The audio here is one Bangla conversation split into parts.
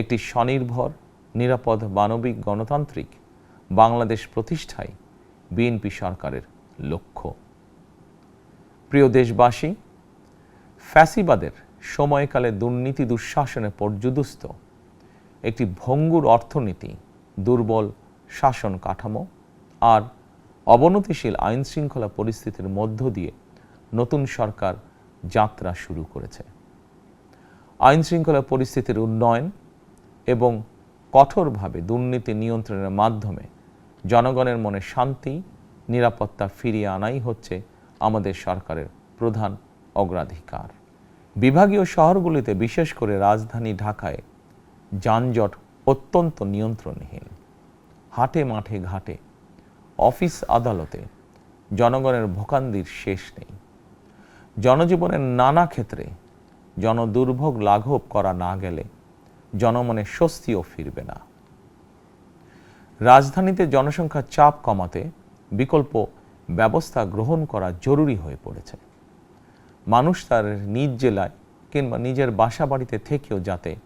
একটি স্বনির্ভর, নিরাপদ মানবিক গণতান্ত্রিক বাংলাদেশ প্রতিষ্ঠাই বিএনপি সরকারের লক্ষ্য। প্রিয় দেশবাসী, ফ্যাসিবাদের সময়কালে দুর্নীতি দুঃশাসনে পর্যুদস্ত একটি ভঙ্গুর অর্থনীতি, দুর্বল শাসন কাঠামো আর অবনতিশীল আইন শৃঙ্খলা পরিস্থিতির মধ্য দিয়ে নতুন সরকার যাত্রা শুরু করেছে। আইন শৃঙ্খলা পরিস্থিতির উন্নয়ন এবং কঠোরভাবে দুর্নীতি নিয়ন্ত্রণের মাধ্যমে জনগণের মনে শান্তি, নিরাপত্তা ফিরিয়ে আনাই হচ্ছে আমাদের সরকারের প্রধান অগ্রাধিকার। বিভাগীয় শহরগুলিতে বিশেষ করে রাজধানী ঢাকায় যানজট অত্যন্ত নিয়ন্ত্রণহীন। হাটে মাঠে ঘাটে, অফিস আদালতে জনগণের ভোকান্দির শেষ নেই। জনজীবনের নানা ক্ষেত্রে জনদুর্ভোগ লাঘব করা না গেলে জনমনে স্বস্তিও ফিরবে না। রাজধানীতে জনসংখ্যার চাপ কমাতে বিকল্প ব্যবস্থা গ্রহণ করা জরুরি হয়ে পড়েছে। মানুষ তার নিজ জেলায় কিংবা নিজের বাসা বাড়িতে থেকেও যাতে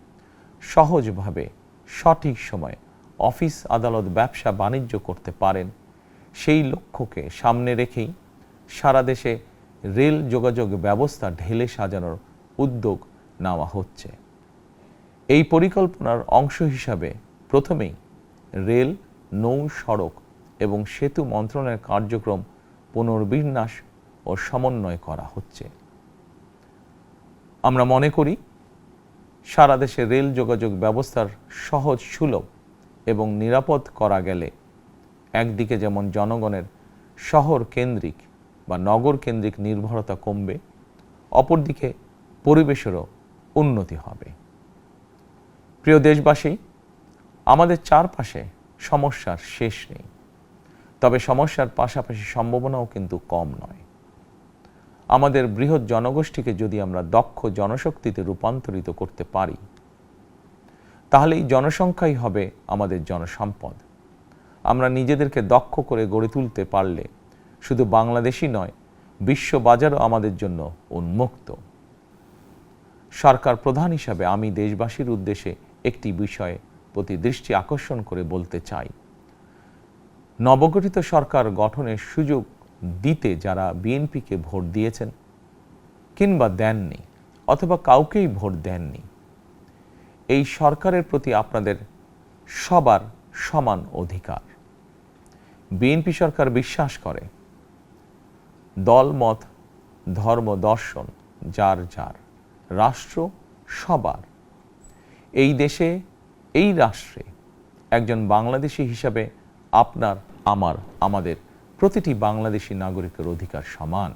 সহজভাবে সঠিক সময়ে অফিস, আদালত, ব্যবসা, বাণিজ্য করতে পারেন, সেই লক্ষ্যকে সামনে রেখেই সারা দেশে রেল যোগাযোগ ব্যবস্থা ঢেলে সাজানোর উদ্যোগ নেওয়া হচ্ছে। এই পরিকল্পনার অংশ হিসাবে প্রথমেই রেল, নৌ সড়ক এবং সেতু মন্ত্রণের কার্যক্রম পুনর্বিন্যাস ও সমন্বয় করা হচ্ছে। আমরা মনে করি, সারা দেশে রেল যোগাযোগ ব্যবস্থার সহজ সুলভ এবং নিরাপদ করা গেলে একদিকে যেমন জনগণের শহর কেন্দ্রিক বা নগর কেন্দ্রিক নির্ভরতা কমবে, অপরদিকে পরিবেশেরও উন্নতি হবে। প্রিয় দেশবাসী, আমাদের চারপাশে সমস্যার শেষ নেই। তবে সমস্যার পাশাপাশি সম্ভাবনাও কিন্তু কম নয়। আমাদের বৃহৎ জনগোষ্ঠীকে যদি আমরা দক্ষ জনশক্তিতে রূপান্তরিত করতে পারি তাহলে এই জনসংখ্যাই হবে আমাদের জনসম্পদ। আমরা নিজেদেরকে দক্ষ করে গড়ে তুলতে পারলে শুধু বাংলাদেশই নয় বিশ্ব বাজারও আমাদের জন্য উন্মুক্ত। সরকার প্রধান হিসাবে আমি দেশবাসীর উদ্দেশ্যে একটি বিষয়ে প্রতি দৃষ্টি আকর্ষণ করে বলতে চাই। নবগঠিত সরকার গঠনের সুযোগ দিতে যারা বিএনপিকে ভোট দিয়েছেন কিংবা দেননি অথবা কাউকেই ভোট দেননি, এই সরকারের প্রতি আপনাদের সবার সমান অধিকার। বিএনপি সরকার বিশ্বাস করে দলমত ধর্ম, দর্শন, যার যার, রাষ্ট্র সবার। এই দেশে, এই রাষ্ট্রে একজন বাংলাদেশি হিসাবে আপনার, আমার, আমাদের প্রতিটি বাংলাদেশি নাগরিকের অধিকার সমান।